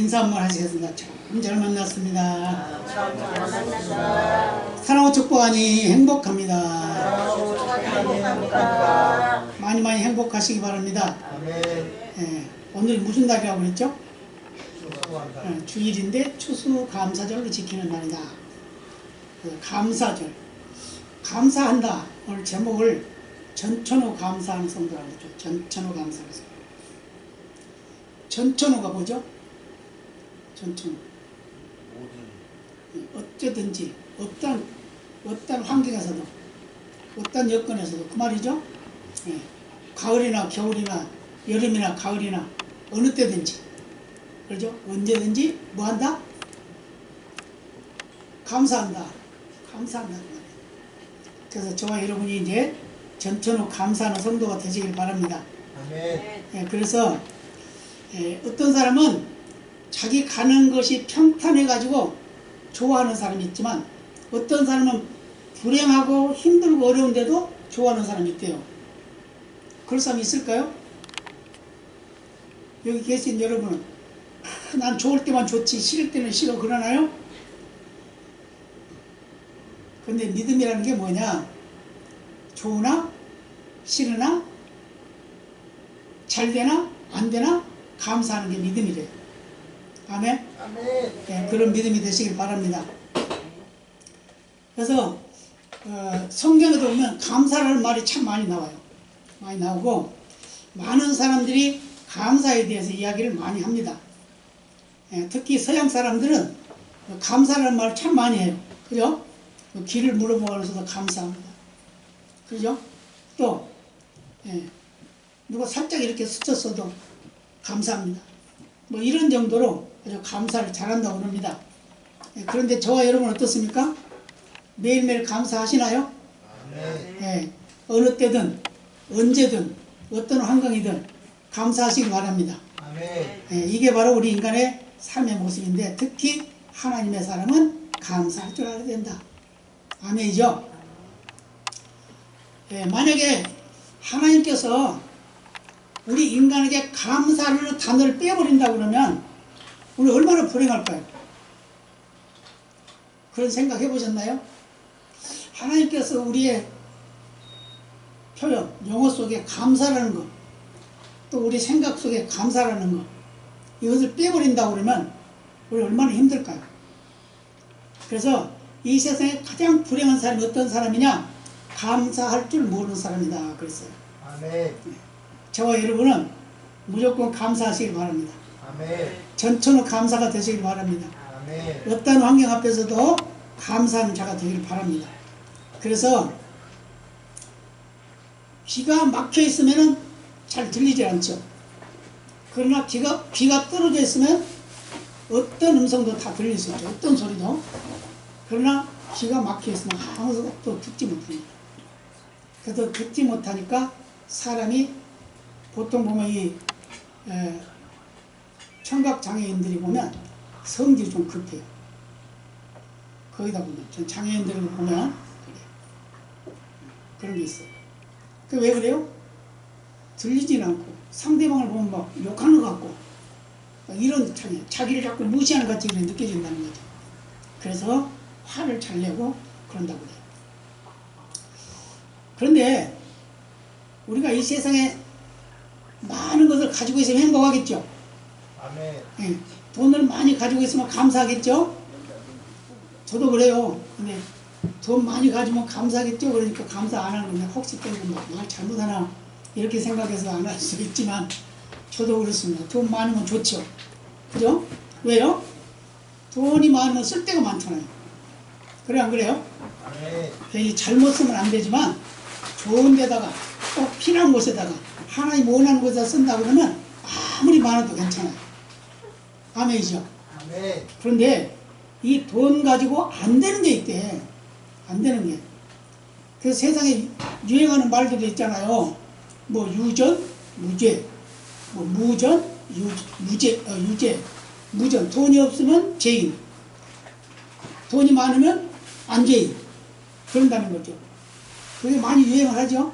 인사 한번 하시겠습니다. 참 잘 만났습니다. 사랑하고 축복하니 행복합니다. 많이 많이 행복하시기 바랍니다. 예, 오늘 무슨 날이라고 그랬죠? 예, 주일인데 추수감사절로 지키는 날이다. 그 감사절. 감사한다. 오늘 제목을 전천후 감사하는 성도라고 했죠. 전천후 감사하는 성도. 전천후가 뭐죠? 전천후. 어쩌든지 어떤 어떤 환경에서도 어떤 여건에서도 그 말이죠. 예. 가을이나 겨울이나 여름이나 가을이나 어느 때든지 그렇죠? 언제든지 뭐 한다? 감사한다. 감사한다. 그. 그래서 저와 여러분이 이제 전천후 감사하는 성도가 되시길 바랍니다. 예, 그래서 예, 어떤 사람은 자기 가는 것이 평탄해가지고 좋아하는 사람이 있지만 어떤 사람은 불행하고 힘들고 어려운데도 좋아하는 사람이 있대요. 그런 사람이 있을까요? 여기 계신 여러분은 아, 난 좋을 때만 좋지 싫을 때는 싫어 그러나요? 근데 믿음이라는 게 뭐냐? 좋으나 싫으나 잘 되나 안 되나 감사하는 게 믿음이래요. 아멘. 네, 그런 믿음이 되시길 바랍니다. 그래서 어, 성경에도 보면 감사라는 말이 참 많이 나와요. 많이 나오고 많은 사람들이 감사에 대해서 이야기를 많이 합니다. 예, 특히 서양 사람들은 감사라는 말을 참 많이 해요. 그죠? 뭐 길을 물어보면서도 감사합니다. 그죠? 또 예, 누가 살짝 이렇게 스쳤어도 감사합니다. 뭐 이런 정도로 아주 감사를 잘한다고 합니다. 예, 그런데 저와 여러분 어떻습니까? 매일매일 감사하시나요? 예, 어느 때든 언제든 어떤 환경이든 감사하시기 바랍니다. 예, 이게 바로 우리 인간의 삶의 모습인데 특히 하나님의 사람은 감사할 줄 알아야 된다. 아멘이죠? 예, 만약에 하나님께서 우리 인간에게 감사라는 단어를 빼버린다 그러면 우리 얼마나 불행할까요? 그런 생각 해보셨나요? 하나님께서 우리의 표현, 영어 속에 감사라는 것, 또 우리 생각 속에 감사라는 것, 이것을 빼버린다 그러면 우리 얼마나 힘들까요? 그래서 이 세상에 가장 불행한 사람이 어떤 사람이냐? 감사할 줄 모르는 사람이다. 그랬어요. 저와 여러분은 무조건 감사하시길 바랍니다. 전천후 감사가 되시길 바랍니다. 어떤 환경 앞에서도 감사하는 자가 되기를 바랍니다. 그래서 귀가 막혀 있으면 잘 들리지 않죠. 그러나 귀가, 귀가 떨어져 있으면 어떤 음성도 다 들릴 수 있죠. 어떤 소리도. 그러나 귀가 막혀 있으면 아무것도 듣지 못합니다. 그래서 듣지 못하니까 사람이 보통 보면 이 에, 청각 장애인들이 보면 성질이 좀 급해요. 거기다 보면 전 장애인들을 보면 그래. 그런 게 있어요. 그 왜 그래요? 들리진 않고 상대방을 보면 막 욕하는 것 같고 막 이런 장애, 자기를 자꾸 무시하는 것 같이 느껴진다는 거죠. 그래서 화를 잘 내고 그런다고 그래요. 그런데 우리가 이 세상에 많은 것을 가지고 있으면 행복하겠죠. 예, 돈을 많이 가지고 있으면 감사하겠죠. 저도 그래요. 근데 돈 많이 가지면 감사하겠죠. 그러니까 감사 안 하는 건데 혹시 또말 잘못하나 이렇게 생각해서 안 할수 있지만 저도 그렇습니다. 돈 많으면 좋죠. 그죠? 왜요? 돈이 많으면 쓸 데가 많잖아요. 그래 안 그래요? 괜히 잘못 쓰면 안 되지만 좋은 데다가 꼭 필요한 곳에다가 하나님 원하는 곳에다 쓴다 그러면 아무리 많아도 괜찮아요. 아멘이죠. 그런데 이 돈 가지고 안 되는 게 있대. 안 되는 게. 그래서 세상에 유행하는 말들도 있잖아요. 뭐 유전, 무죄, 뭐 무전, 유, 무죄, 어, 유죄, 무전. 돈이 없으면 죄인. 돈이 많으면 안 죄인. 그런다는 거죠. 그게 많이 유행을 하죠.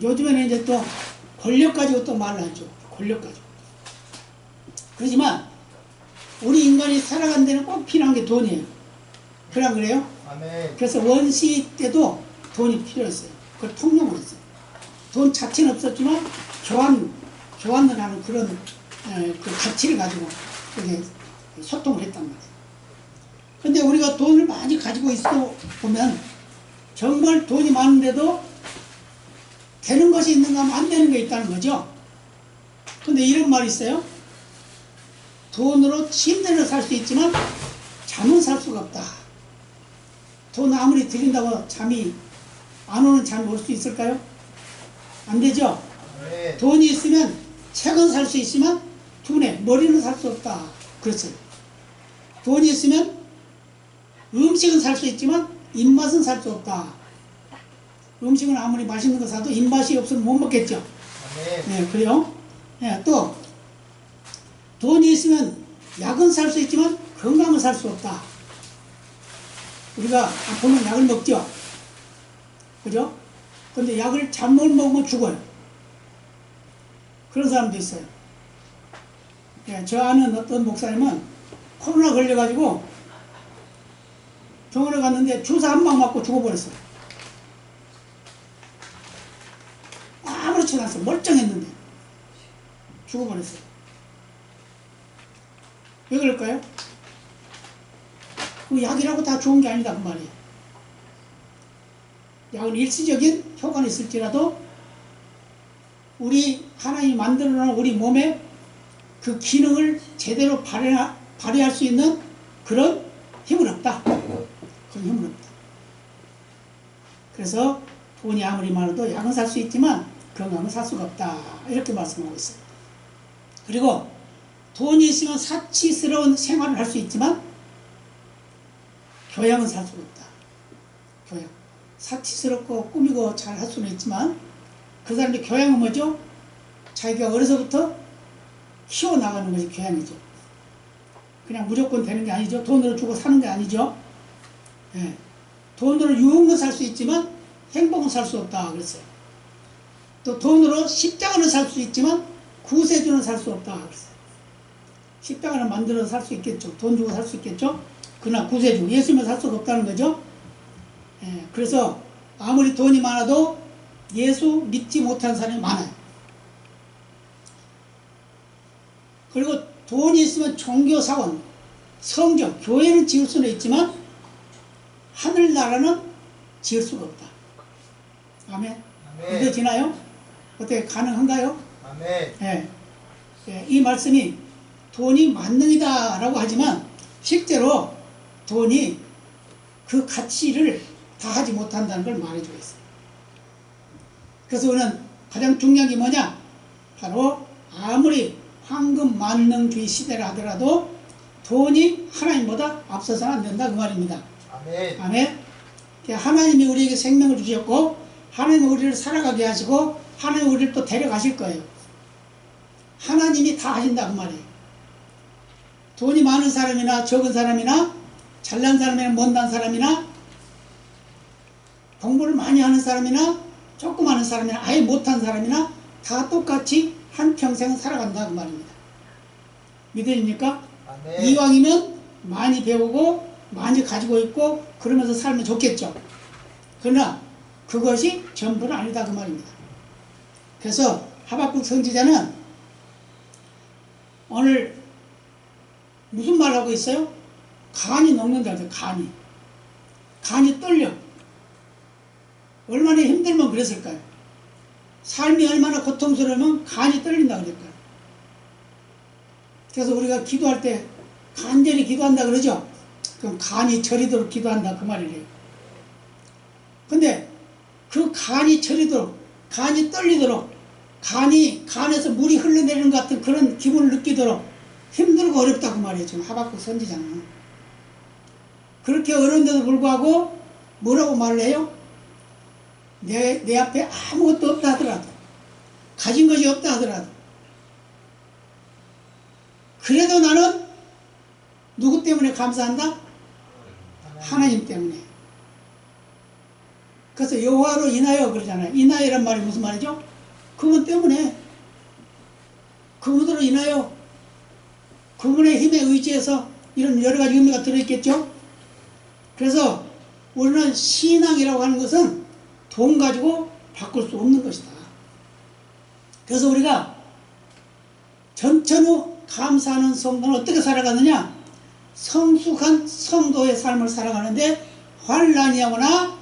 요즘에는 이제 또 권력 가지고 또 말을 하죠. 권력 가지고. 그렇지만 우리 인간이 살아간 데는 꼭 필요한 게 돈이에요. 그래 그래요? 아멘. 그래서 원시 때도 돈이 필요했어요. 그걸 통용을 했어요. 돈 자체는 없었지만 교환, 교환을 하는 그런 에, 그 가치를 가지고 그게 소통을 했단 말이에요. 근데 우리가 돈을 많이 가지고 있어 보면 정말 돈이 많은데도 되는 것이 있는가 하면 안 되는 게 있다는 거죠. 근데 이런 말이 있어요. 돈으로 침대를 살수 있지만 잠은 살 수가 없다. 돈 아무리 드린다고 잠이 안 오는 잠이 올 수 있을까요? 안 되죠? 아멘. 돈이 있으면 책은 살 수 있지만 두뇌, 머리는 살 수 없다. 그렇어요. 돈이 있으면 음식은 살 수 있지만 입맛은 살 수 없다. 음식은 아무리 맛있는 거 사도 입맛이 없으면 못 먹겠죠. 아멘. 네, 그래요. 네, 또 돈이 있으면 약은 살 수 있지만 건강은 살 수 없다. 우리가 아프면 약을 먹죠. 그죠? 근데 약을 잘못 먹으면 죽어요. 그런 사람도 있어요. 예, 저 아는 어떤 목사님은 코로나 걸려가지고 병원에 갔는데 주사 한 방 맞고 죽어버렸어요. 아무렇지도 않았어요. 멀쩡했는데. 죽어버렸어요. 왜 그럴까요? 그 약이라고 다 좋은 게 아니다 그 말이에요. 약은 일시적인 효과는 있을지라도 우리 하나님이 만들어 놓은 우리 몸에 그 기능을 제대로 발휘하, 발휘할 수 있는 그런 힘은 없다. 그런 힘은 없다. 그래서 돈이 아무리 많아도 약은 살 수 있지만 건강은 살 수가 없다. 이렇게 말씀하고 있어요. 그리고 돈이 있으면 사치스러운 생활을 할 수 있지만 교양은 살 수가 없다. 교양. 사치스럽고 꾸미고 잘 할 수는 있지만 그 사람의 교양은 뭐죠? 자기가 어려서부터 키워나가는 것이 교양이죠. 그냥 무조건 되는 게 아니죠. 돈으로 주고 사는 게 아니죠. 예. 돈으로 유흥은 살 수 있지만 행복은 살 수 없다 그랬어요. 또 돈으로 십자가는 살 수 있지만 구세주는 살 수 없다 그랬어요. 십자가는 만들어서 살 수 있겠죠. 돈 주고 살 수 있겠죠. 그러나 구세주 예수님은 살 수가 없다는 거죠. 예, 그래서 아무리 돈이 많아도 예수 믿지 못하는 사람이 많아요. 그리고 돈이 있으면 종교 사원, 성경, 교회는 지을 수는 있지만 하늘나라는 지을 수가 없다. 아멘. 아멘. 믿어지나요? 어떻게 가능한가요? 아멘. 예. 예, 이 말씀이 돈이 만능이다 라고 하지만 실제로 돈이 그 가치를 다 하지 못한다는 걸 말해주고 있어요. 그래서 우리는 가장 중요한 게 뭐냐? 바로 아무리 황금 만능주의 시대라 하더라도 돈이 하나님보다 앞서서는 안 된다 그 말입니다. 아멘. 아멘. 하나님이 우리에게 생명을 주셨고 하나님이 우리를 살아가게 하시고 하나님이 우리를 또 데려가실 거예요. 하나님이 다 하신다 그 말이에요. 돈이 많은 사람이나 적은 사람이나 잘난 사람이나 못난 사람이나 공부를 많이 하는 사람이나 조금 하는 사람이나 아예 못한 사람이나 다 똑같이 한 평생 살아간다 그 말입니다. 믿으십니까? 아멘. 이왕이면 많이 배우고 많이 가지고 있고 그러면서 살면 좋겠죠. 그러나 그것이 전부는 아니다 그 말입니다. 그래서 하박국 선지자는 오늘 말 하고 있어요? 간이 녹는다 그래요. 간이 간이 떨려. 얼마나 힘들면 그랬을까요? 삶이 얼마나 고통스러우면 간이 떨린다 그랬까요? 그래서 우리가 기도할 때 간절히 기도한다 그러죠? 그럼 간이 저리도록 기도한다 그 말이래요. 근데 그 간이 저리도록 간이 떨리도록 간이 간에서 물이 흘러내리는 것 같은 그런 기분을 느끼도록 힘들고 어렵다 그 말이에요. 지금 하박국 선지자는. 그렇게 어려운데도 불구하고 뭐라고 말을 해요? 내, 내 앞에 아무것도 없다 하더라도 가진 것이 없다 하더라도 그래도 나는 누구 때문에 감사한다? 하나님 때문에. 그래서 여호와로 인하여 그러잖아요. 인하여란 말이 무슨 말이죠? 그분 때문에 그분으로 인하여 그분의 힘에 의지해서 이런 여러 가지 의미가 들어있겠죠. 그래서 우리는 신앙이라고 하는 것은 돈 가지고 바꿀 수 없는 것이다. 그래서 우리가 전천후 감사하는 성도는 어떻게 살아가느냐? 성숙한 성도의 삶을 살아가는데 환란이 오나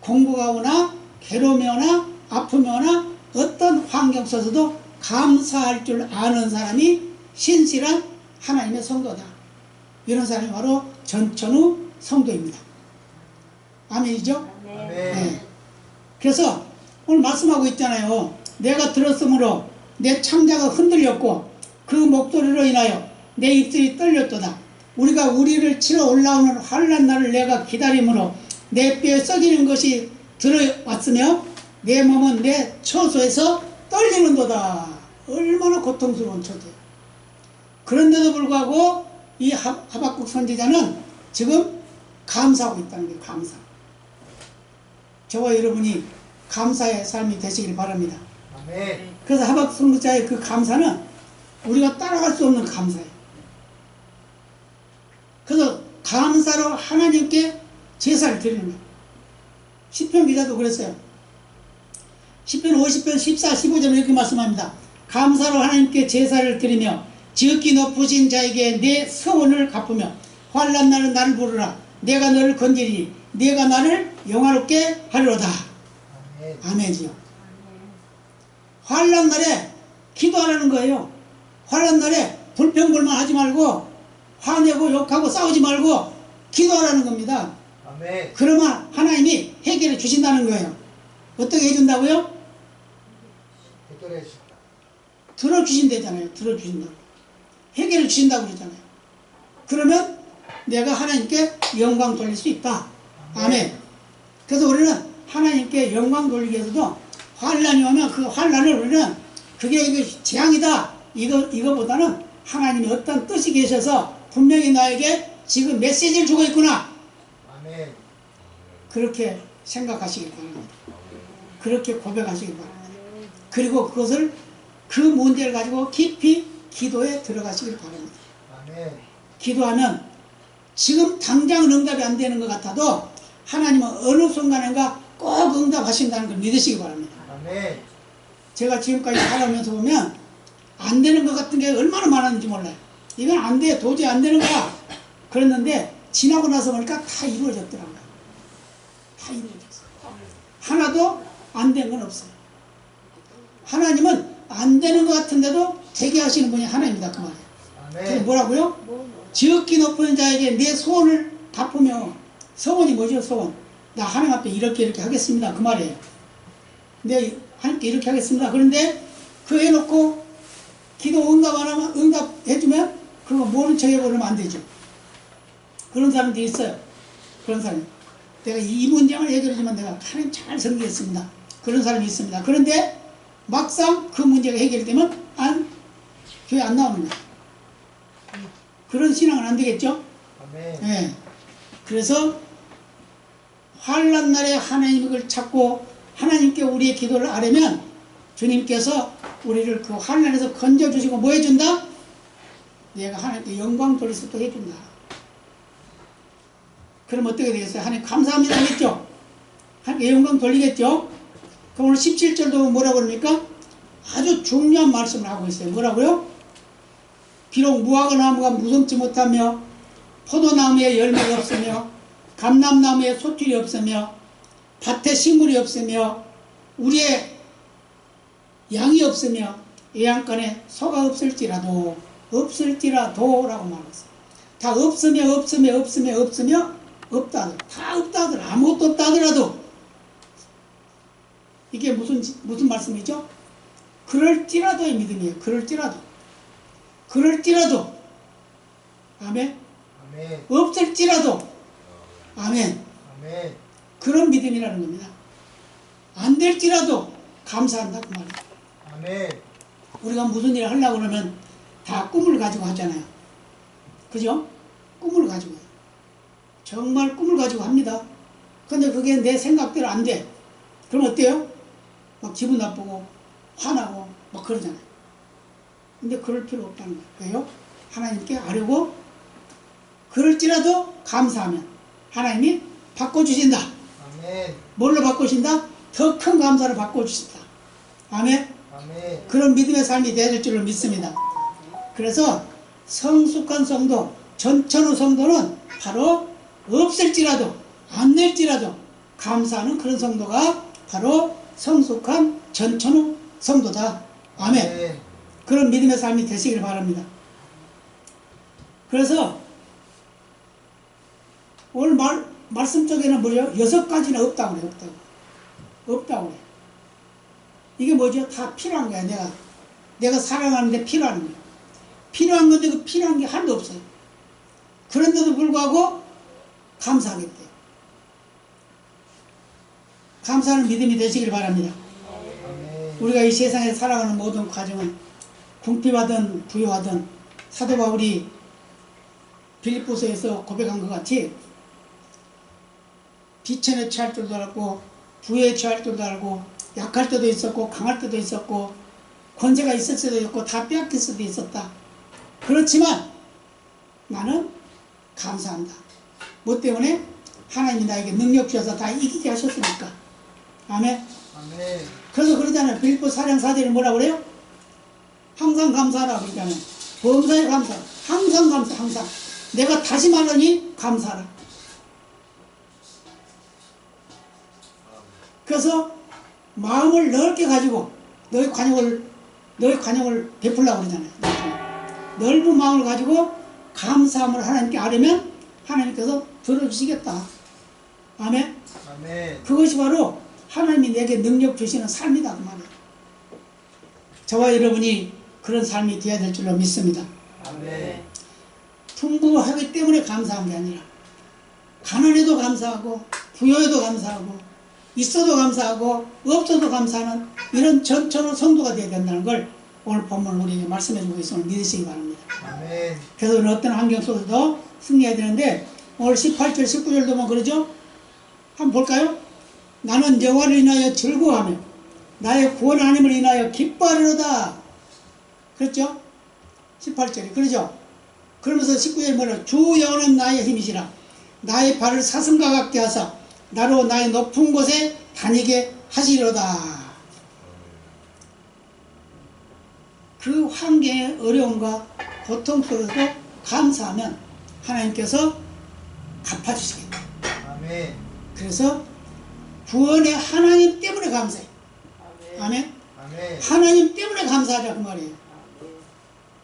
공부가 오나 괴로움이 오나 아픔이 오나 어떤 환경 속에서도 감사할 줄 아는 사람이 신실한 하나님의 성도다. 이런 사람이 바로 전천후 성도입니다. 아멘이죠? 네. 그래서 오늘 말씀하고 있잖아요. 내가 들었으므로 내 창자가 흔들렸고 그 목소리로 인하여 내 입술이 떨렸도다. 우리가 우리를 치러 올라오는 환란 날을 내가 기다림으로 내 뼈에 썩이는 것이 들어왔으며 내 몸은 내 처소에서 떨리는도다. 얼마나 고통스러운 처지예요. 그런데도 불구하고 이 하- 하박국 선지자는 지금 감사하고 있다는 거예요. 감사. 저와 여러분이 감사의 삶이 되시길 바랍니다. 아멘. 그래서 하박국 선지자의 그 감사는 우리가 따라갈 수 없는 감사예요. 그래서 감사로 하나님께 제사를 드리는 거예요. 시편 기자도 그랬어요. 시편 50편 14, 15절에 이렇게 말씀합니다. 감사로 하나님께 제사를 드리며 지극히 높으신 자에게 내 서원을 갚으며 환란 날은 나를 부르라. 내가 너를 건지리니 내가 나를 영화롭게 하리로다. 아멘. 아멘이요. 환란 날에 기도하라는 거예요. 환란 날에 불평불만 하지 말고 화내고 욕하고 싸우지 말고 기도하라는 겁니다. 아멘. 그러면 하나님이 해결해 주신다는 거예요. 어떻게 해준다고요? 들어주신다잖아요. 들어주신다고. 해결해 주신다고 그러잖아요. 그러면 내가 하나님께 영광 돌릴 수 있다. 아멘. 그래서 우리는 하나님께 영광 돌리기 위해서도 환란이 오면 그 환란을 우리는 그게 이거 재앙이다. 이거 이거보다는 하나님이 어떤 뜻이 계셔서 분명히 나에게 지금 메시지를 주고 있구나. 아멘. 그렇게 생각하시기 바랍니다. 그렇게 고백하시기 바랍니다. 그리고 그것을 그 문제를 가지고 깊이 기도에 들어가시길 바랍니다. 아멘. 기도하면 지금 당장 응답이 안 되는 것 같아도 하나님은 어느 순간인가 꼭 응답하신다는 걸 믿으시기 바랍니다. 아멘. 제가 지금까지 살아오면서 보면 안 되는 것 같은 게 얼마나 많았는지 몰라요. 이건 안 돼. 도저히 안 되는 거야. 그랬는데 지나고 나서 보니까 다 이루어졌더라고요. 다 이루어졌어요. 하나도 안 된 건 없어요. 하나님은 안 되는 것 같은데도 되게 하시는 분이 하나입니다. 그 말이에요. 그래서 아멘. 뭐라고요? 지극히 높은 자에게 내 소원을 갚으며 소원이 뭐죠? 소원. 나 하나님 앞에 이렇게 이렇게 하겠습니다. 그 말이에요. 내 하나님께 이렇게 하겠습니다. 그런데 그 해놓고 기도 응답 안 하면 응답해주면 그거 모른 척 해버리면 안 되죠. 그런 사람들이 있어요. 그런 사람. 내가 이 문제만 해결해주면 내가 하나님 잘 섬기겠습니다. 그런 사람이 있습니다. 그런데 막상 그 문제가 해결되면 안 교회 안 나오는 거야. 그런 신앙은 안 되겠죠? 아멘. 예. 그래서 환란 날에 하나님을 찾고 하나님께 우리의 기도를 아뢰면 주님께서 우리를 그 환란에서 건져 주시고 뭐 해준다? 내가 하나님께 영광 돌릴 수도 해준다. 그럼 어떻게 되겠어요? 하나님 감사합니다 하겠죠? 하나님께 영광 돌리겠죠? 오늘 17절도 뭐라고 그럽니까? 아주 중요한 말씀을 하고 있어요. 뭐라고요? 비록 무화과 나무가 무성치 못하며 포도나무에 열매가 없으며 감람나무에 소출이 없으며 밭에 식물이 없으며 우리의 양이 없으며 예양간에 소가 없을지라도 없을지라도 라고 말했어요. 다 없으며 없으며 없으며 없으며 없다 하더라. 다 없다 하더라. 아무것도 없다 하더라도 이게 무슨 무슨 말씀이죠? 그럴지라도의 믿음이에요. 그럴지라도 그럴지라도 아멘 아멘. 없을지라도 아멘 아멘. 그런 믿음이라는 겁니다. 안 될지라도 감사한다 그 말이에요. 아멘. 우리가 무슨 일을 하려고 그러면 다 꿈을 가지고 하잖아요. 그죠? 꿈을 가지고. 정말 꿈을 가지고 합니다. 근데 그게 내 생각대로 안 돼. 그럼 어때요? 막 기분 나쁘고 화나고 막 그러잖아요. 근데 그럴 필요 없다는 거예요. 왜요? 하나님께 아뢰고 그럴지라도 감사하면 하나님이 바꿔주신다. 아멘. 뭘로 바꾸신다? 더 큰 감사를 바꿔주신다. 아멘. 아멘. 그런 믿음의 삶이 되어야 될 줄로 믿습니다. 그래서 성숙한 성도, 전천후 성도는 바로 없을지라도 안 될지라도 감사하는 그런 성도가 바로 성숙한 전천후 성도다. 아멘. 그런 믿음의 삶이 되시길 바랍니다. 그래서 오늘 말, 말씀 쪽에는 뭐죠? 여섯 가지는 없다고 그래요. 없다고. 없다고 그래요. 이게 뭐죠? 다 필요한 거야. 내가 내가 사랑하는데 필요한 거야. 필요한 건데 그 필요한 게 하나도 없어요. 그런데도 불구하고 감사하겠대. 감사하는 믿음이 되시길 바랍니다. 아멘. 우리가 이 세상에 살아가는 모든 과정은 궁핍하든 부유하든 사도 바울이 빌립보서에서 고백한 것 같이 비천에 취할 줄도 알고 부에 취할 줄도 알고 약할 때도 있었고 강할 때도 있었고 권세가 있을 수도 있고 다 빼앗길 수도 있었다. 그렇지만 나는 감사한다. 뭐 때문에 하나님이 나에게 능력 주셔서 다 이기게 하셨으니까. 아멘. 아멘. 그래서 그러잖아요. 빌보 사령 사제를 뭐라 그래요? 항상 감사하라 그러잖아요. 범사에 감사. 항상 감사, 항상. 내가 다시 말하니 감사하라. 그래서 마음을 넓게 가지고 너의 관용을 너의 관용을 베풀라고 그러잖아요. 넓은 마음을 가지고 감사함을 하나님께 아뢰면 하나님께서 들어주시겠다. 아멘. 아멘. 그것이 바로 하나님이 내게 능력 주시는 삶이다 그 말이에요. 저와 여러분이 그런 삶이 되어야 될 줄로 믿습니다. 아멘. 풍부하기 때문에 감사한 게 아니라 가난해도 감사하고 부여해도 감사하고 있어도 감사하고 없어도 감사하는 이런 전천후 성도가 되어야 된다는 걸 오늘 본문 우리에게 말씀해 주고 있음을 믿으시기 바랍니다. 아멘. 그래서 우리는 어떤 환경 속에서도 승리해야 되는데 오늘 18절 19절도 보면 그러죠? 한번 볼까요? 나는 여호와를 인하여 즐거워하며 나의 구원 하나님을 인하여 기뻐하리로다. 그렇죠? 18절이 그러죠? 그러면서 19절 뭐라 주 여호와는 나의 힘이시라 나의 발을 사슴과 같게 하사 나로 나의 높은 곳에 다니게 하시리로다. 그 환경의 어려움과 고통 속에서도 감사하면 하나님께서 갚아주시겠다. 아멘. 그래서 구원의 하나님 때문에 감사해. 아멘. 아멘. 하나님 때문에 감사하자 그 말이에요.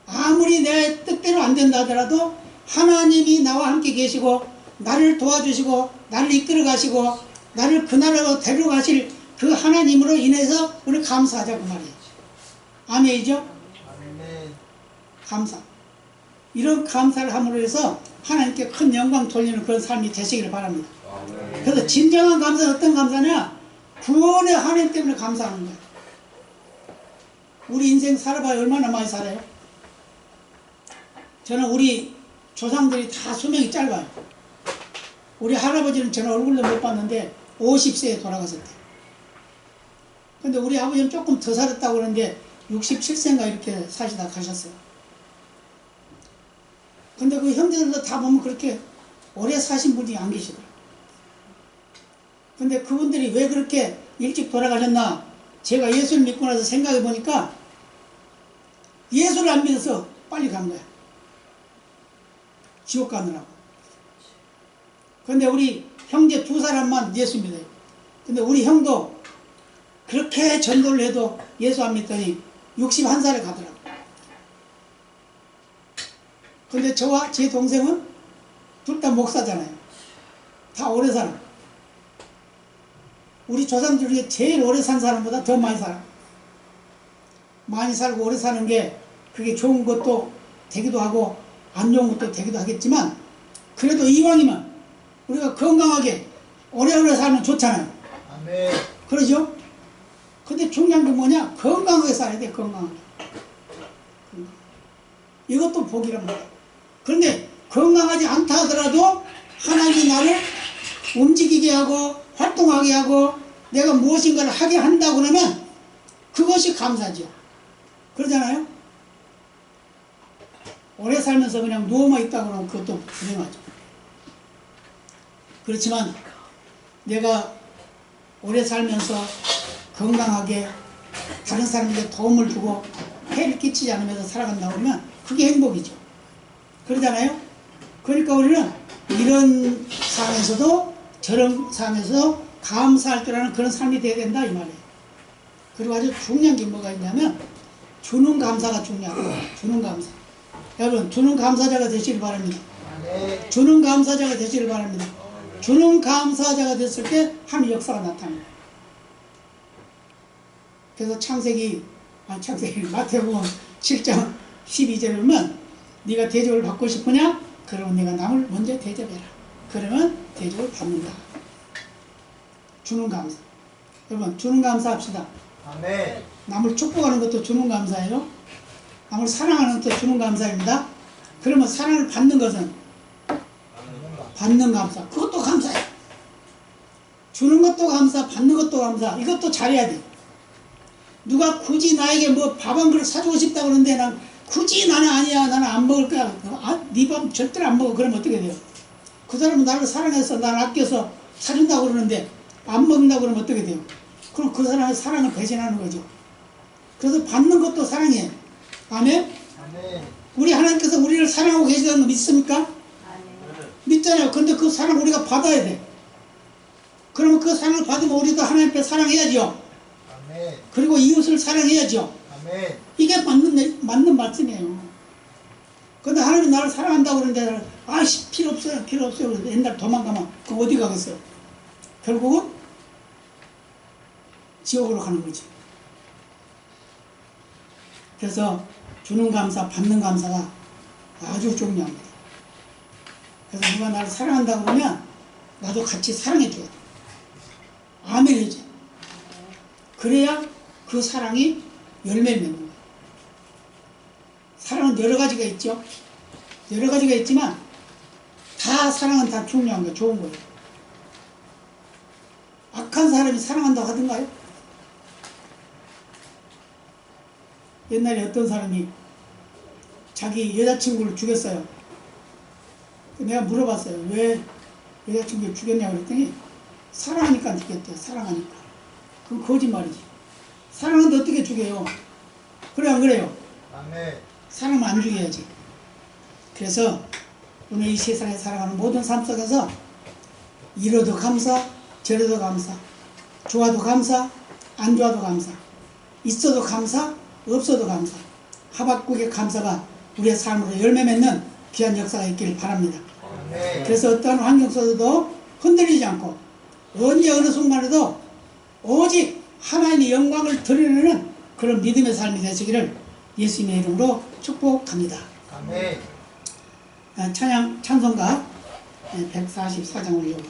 아무리 내 뜻대로 안 된다 하더라도 하나님이 나와 함께 계시고 나를 도와주시고 나를 이끌어 가시고 나를 그 나라로 데려가실 그 하나님으로 인해서 우리 감사하자 그 말이에요. 아멘이죠? 아멘. 감사. 이런 감사를 함으로 해서 하나님께 큰 영광 돌리는 그런 삶이 되시기를 바랍니다. 그래서 진정한 감사는 어떤 감사냐? 구원의 하나님 때문에 감사하는 거예요. 우리 인생 살아봐야 얼마나 많이 살아요? 저는 우리 조상들이 다 수명이 짧아요. 우리 할아버지는 저는 얼굴도 못 봤는데 50세에 돌아갔을 때. 근데 우리 아버지는 조금 더 살았다고 그러는데 67세인가 이렇게 사시다 가셨어요. 근데 그 형제들도 다 보면 그렇게 오래 사신 분이 안 계시더라고요. 근데 그분들이 왜 그렇게 일찍 돌아가셨나? 제가 예수를 믿고 나서 생각해 보니까 예수를 안 믿어서 빨리 간 거야. 지옥 가느라고. 근데 우리 형제 두 사람만 예수 믿어요. 근데 우리 형도 그렇게 전도를 해도 예수 안 믿더니 61살에 가더라고. 근데 저와 제 동생은 둘 다 목사잖아요. 다 오래 살아. 우리 조상들 중에 제일 오래 산 사람보다 더 많이 살아. 많이 살고 오래 사는 게 그게 좋은 것도 되기도 하고 안 좋은 것도 되기도 하겠지만 그래도 이왕이면 우리가 건강하게 오래오래 살면 좋잖아요. 아멘. 그러죠? 근데 중요한 게 뭐냐? 건강하게 살아야 돼, 건강하게. 건강. 이것도 복이란 말이야. 그런데 건강하지 않다 하더라도 하나님이 나를 움직이게 하고 활동하게 하고 내가 무엇인가를 하게 한다고 그러면 그것이 감사죠. 그러잖아요? 오래 살면서 그냥 누워만 있다 그러면 그것도 불행하죠. 그렇지만 내가 오래 살면서 건강하게 다른 사람에게 도움을 주고 해를 끼치지 않으면서 살아간다 그러면 그게 행복이죠. 그러잖아요? 그러니까 우리는 이런 상황에서도 저런 상황에서 감사할 줄 아는 그런 삶이 돼야 된다 이 말이에요. 그리고 아주 중요한 게 뭐가 있냐면 주는 감사가 중요하고 주는 감사. 여러분 주는 감사자가 되시길 바랍니다. 주는 감사자가 되시길 바랍니다. 주는 감사자가 됐을 때 하나님 역사가 나타납니다. 그래서 창세기 아 창세기 마태복음 7장 12절에 보면 네가 대접을 받고 싶으냐? 그러면 네가 남을 먼저 대접해라. 그러면 대접을 받는다. 주는 감사. 여러분 주는 감사 합시다. 아멘. 남을 축복하는 것도 주는 감사예요. 남을 사랑하는 것도 주는 감사입니다. 그러면 사랑을 받는 것은 받는 감사. 그것도 감사예요. 주는 것도 감사, 받는 것도 감사. 이것도 잘해야 돼. 누가 굳이 나에게 뭐 밥 한 그릇 사주고 싶다 그러는데 난 굳이 나는 아니야. 나는 안 먹을 거야. 아, 네밥 절대로 안 먹어. 그러면 어떻게 돼요? 그 사람은 나를 사랑해서 나를 아껴서 사준다고 그러는데 안 먹는다고 그러면 어떻게 돼요? 그럼 그 사람의 사랑을 배신하는 거죠. 그래서 받는 것도 사랑이에요. 아멘? 아멘. 우리 하나님께서 우리를 사랑하고 계시다는 거 믿습니까? 믿잖아요. 근데 그 사랑 우리가 받아야 돼. 그러면 그 사랑을 받으면 우리도 하나님 앞에 사랑해야죠. 아멘. 그리고 이웃을 사랑해야죠. 아멘. 이게 맞는, 내- 맞는 말씀이에요. 근데 하나님 나를 사랑한다고 그러는데, 아씨, 필요 없어요. 필요 없어요. 그래서 옛날 도망가면, 그 어디 가겠어요? 결국은 지옥으로 가는 거지. 그래서 주는 감사, 받는 감사가 아주 중요합니다. 그래서 누가 나를 사랑한다고 그러면 나도 같이 사랑해줘야 돼. 아멘 해줘. 그래야 그 사랑이 열매를 맺는 거예요. 사랑은 여러 가지가 있죠. 여러 가지가 있지만 다 사랑은 다 중요한 거예요. 좋은 거예요. 악한 사람이 사랑한다고 하던가요? 옛날에 어떤 사람이 자기 여자친구를 죽였어요. 내가 물어봤어요. 왜 여자친구를 죽였냐고 그랬더니 사랑하니까 죽였대요. 사랑하니까. 그건 거짓말이지. 사랑하는데 어떻게 죽여요? 그래 안 그래요? 아멘. 사람을 안 죽여야지. 그래서 오늘 이 세상에 살아가는 모든 삶 속에서 이뤄도 감사, 저래도 감사, 좋아도 감사, 안 좋아도 감사, 있어도 감사, 없어도 감사. 하박국의 감사가 우리의 삶으로 열매 맺는 귀한 역사가 있기를 바랍니다. 그래서 어떠한 환경 속에서도 흔들리지 않고 언제 어느 순간에도 오직 하나님의 영광을 드러내는 그런 믿음의 삶이 되시기를 예수님의 이름으로 축복합니다. 아멘. 아, 찬양 찬송가 144장 올려고